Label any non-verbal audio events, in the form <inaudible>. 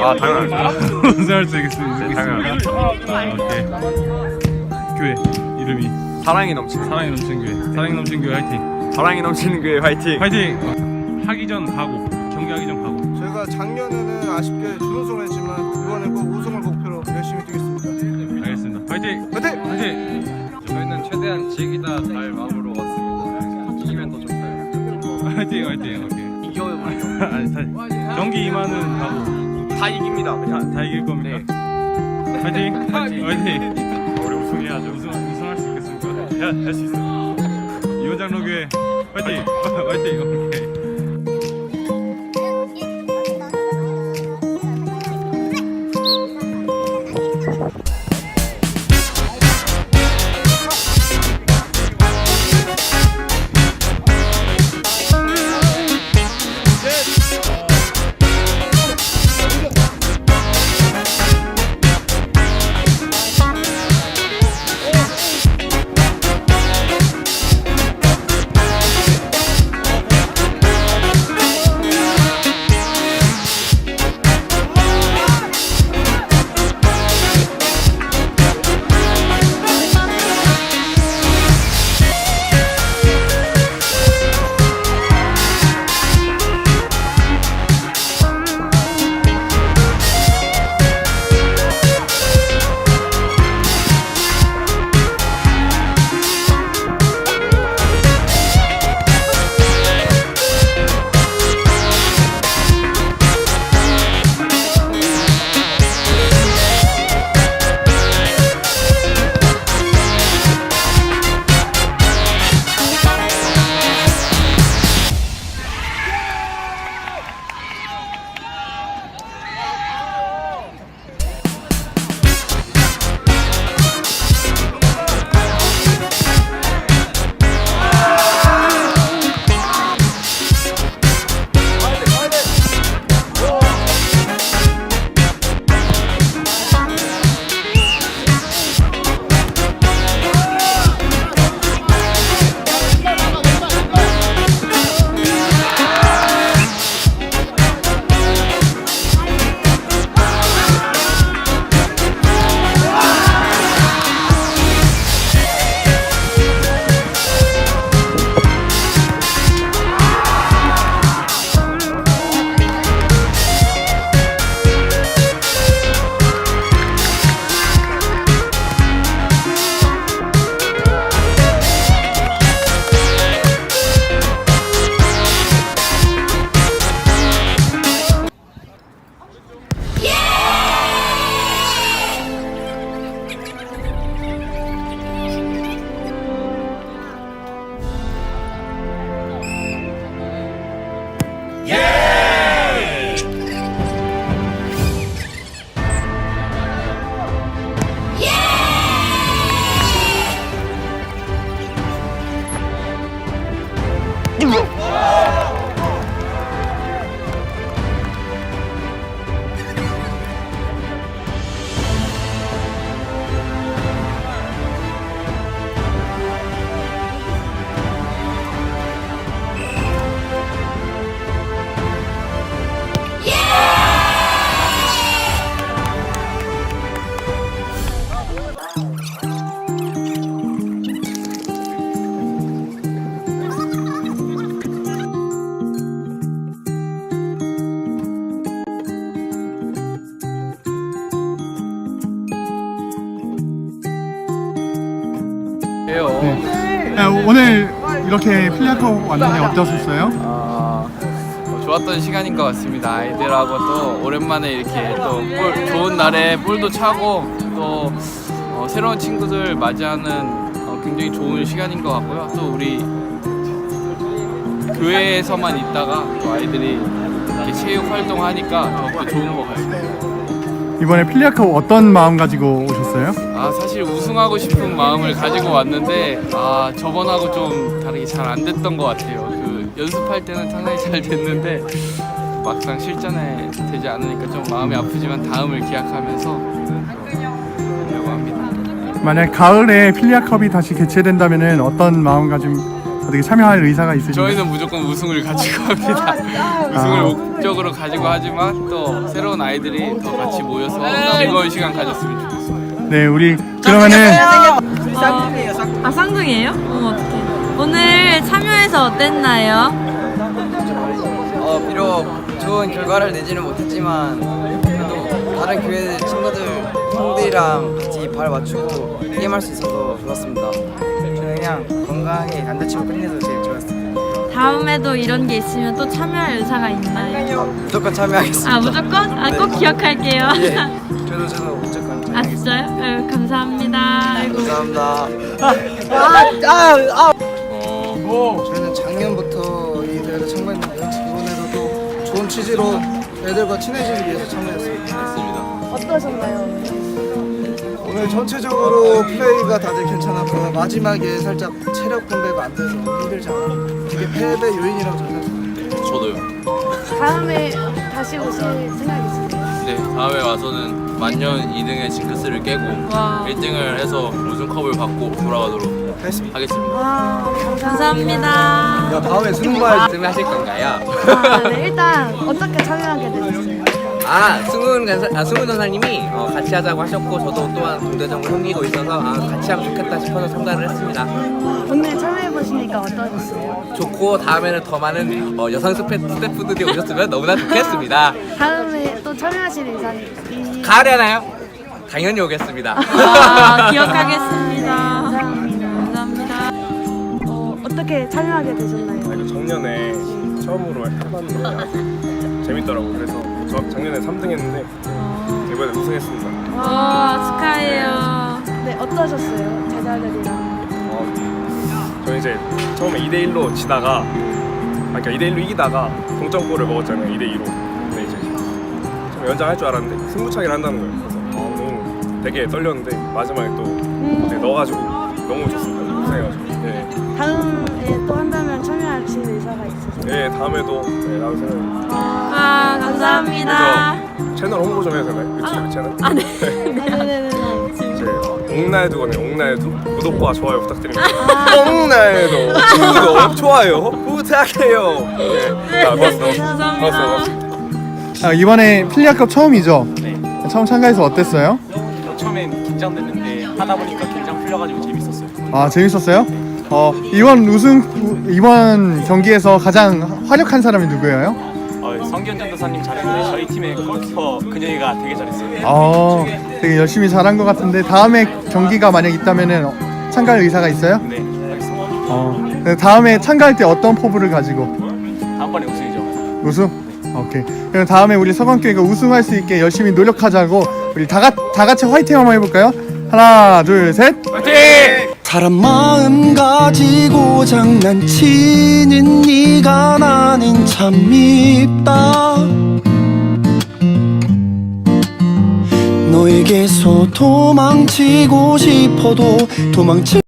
아 당연하죠. 우승할 <laughs> 수 있겠습니다. 네, 당연하죠. 아, 오케이. 교회 이름이 사랑이 넘치는 사랑이 넘치는 교회. 사랑이 넘치는 교회 화이팅. 사랑이 넘치는 교회 화이팅. 화이팅. 하기 전 각오. 경기하기 전 각오. 저희가 작년에는 아쉽게 준우승을 했지만 이번에 꼭 우승을 목표로 열심히 뛰겠습니다. 알겠습니다. 화이팅. 화이팅! 화이팅. 저희는 최대한 즐기다 잘 마음으로 왔습니다. 이기면 더 좋아요. 화이팅. 화이팅. 오케이. 이겨요. <laughs> 아니 다, 경기 임하는 각오. 다 이깁니다. 다, 다 이길 겁니까? 화이팅. <laughs> 화이팅. 화이팅. 우리 우승해야죠. 우승 우승할 수 있겠습니까? 할수 있어. 이원장로 교회 화이팅. <laughs> 화이팅. 오케이. 네, 오늘 이렇게 필리아컵 왔는데 어떠셨어요? 어, 뭐 좋았던 시간인 것 같습니다. 아이들하고 또 오랜만에 이렇게 또 볼, 좋은 날에 볼도 차고 또 어, 새로운 친구들 맞이하는 어, 굉장히 좋은 시간인 것 같고요. 또 우리 교회에서만 있다가 또 아이들이 이렇게 체육 활동하니까 더욱더 좋은 것 같습니다. 이번에 필리아컵 어떤 마음 가지고 오셨어요? 아 사실 우승하고 싶은 마음을 가지고 왔는데 아 저번하고 좀 다르게 잘 안 됐던 것 같아요. 그 연습할 때는 상당히 잘 됐는데 막상 실전에 되지 않으니까 좀 마음이 아프지만 다음을 기약하면서 하려고 합니다. 만약 가을에 필리아컵이 다시 개최된다면 어떤 마음가짐 어떻게 참여할 의사가 있으신가요? 저희는 무조건 우승을 가지고 합니다. 우승을 목적으로 가지고 하지만 또 새로운 아이들이 더 같이 모여서 즐거운 시간 가졌으면 좋겠습니다. 네, 우리 그러면은 아 쌍둥이에요? 어 어떡해 오늘 참여해서 어땠나요? 어, 비록 좋은 결과를 내지는 못했지만 그래도 다른 교회 친구들 형들이랑 같이 발 맞추고 게임할 수 있어서 좋았습니다. 그냥 건강하게 안 다치고 끝내서 제일 좋았어요. 다음에도 이런 게 있으면 또 참여할 의사가 있나요? 무조건 참여하겠습니다. 아 무조건? 아 꼭 기억할게요 예, <laughs> 저도 저도 무조건 아 참여하겠습니다. 진짜요? 아유, 감사합니다 아이고. 감사합니다. 저희는 작년부터 이 대회를 참가했는데요. 이번에도 또 좋은 취지로 애들과 친해지기 위해서 참가했습니다. 어떠셨나요? 오늘 전체적으로 플레이가 다들 괜찮았고 마지막에 살짝 체력 분배가 안 돼서 힘들지 않아. 그게 패배 요인이라고 저는 생각합니다. 저도요. 다음에 다시 오실 생각 있으세요? 네, 다음에 와서는 만년 2등의 징크스를 깨고 와 1등을 해서 우승컵을 받고 돌아가도록 했습니다. 하겠습니다. 아, 감사합니다 야 다음에 수능 봐야지. 말씀하실 건가요? 아, 네. 일단 어떻게 참여하게 되셨어요? 아 승훈 간사, 아, 승훈 전사님이 어, 같이 하자고 하셨고 저도 또한 동대정을 섬기고 있어서 아, 같이 하면 좋겠다 싶어서 참가를 했습니다. 오늘 참여해보시니까 어떠셨어요? 좋고 다음에는 더 많은 어, 여성 스태, 스태프들이 오셨으면 너무나 좋겠습니다. <laughs> 다음에 또 참여하실 의사는 이... 가려나요? 당연히 오겠습니다. 아 <laughs> 기억하겠습니다 감사합니다. 감사합니다 어, 어떻게 참여하게 되셨나요? 이거 작년에 처음으로 해봤는 데 재밌더라고. 그래서 저 작년에 3등 했는데 이번에 우승했습니다. 와 축하해요 네, 어떠셨어요? 제자들이랑. 어, 저는 이제 처음에 2대 1로 지다가 아 그러니까 2대 1로 이기다가 동점골을 먹었잖아요. 2대 2로. 근데 이제 처음 연장할 줄 알았는데 승부차기를 한다는 거예요. 그래서 어, 너무 되게 떨렸는데 마지막에 또 이제 넣어가지고 너무 좋습니다. 우승해가지고. 네. 다음에 또 네 다음에도 네, 나올 생각. 와 감사합니다 채널 홍보 좀 해도 되나요? 유튜브 채널? 아, 네. 네네네. 제 옥날두거든요. 옥날두 구독과 좋아요 부탁드립니다. 옥날두 구독 좋아요 부탁해요. 네, 아, 고맙습니다. 감사합니다. 고맙습니다. 아, 이번에 필리아컵 처음이죠? 처음 참가해서 어땠어요? 처음엔 긴장됐는데 하다 보니까 긴장 풀려가지고 재밌었어요. 아, 재밌었어요? 어, 이번 우승 우- 이번 경기에서 가장 활약한 사람이 누구예요? 어, 성기현 전도사님 잘했는데 저희 팀의 골키퍼 그녀가 되게 잘했어요. 어, 되게 열심히 잘한 것 같은데 다음에 경기가 만약 있다면은 어, 참가할 의사가 있어요? 네, 알겠습니다. 어, 네, 다음에 참가할 때 어떤 포부를 가지고 다음번에 우승이죠. 우승? 오케이. 그럼 다음에 우리 서강교회가 우승할 수 있게 열심히 노력하자고 우리 다, 가, 다 같이 화이팅 한번 해볼까요? 하나, 둘, 셋. 사람 마음 가지고 장난치는 네가 나는 참 밉다. 너에게서 도망치고 싶어도 도망칠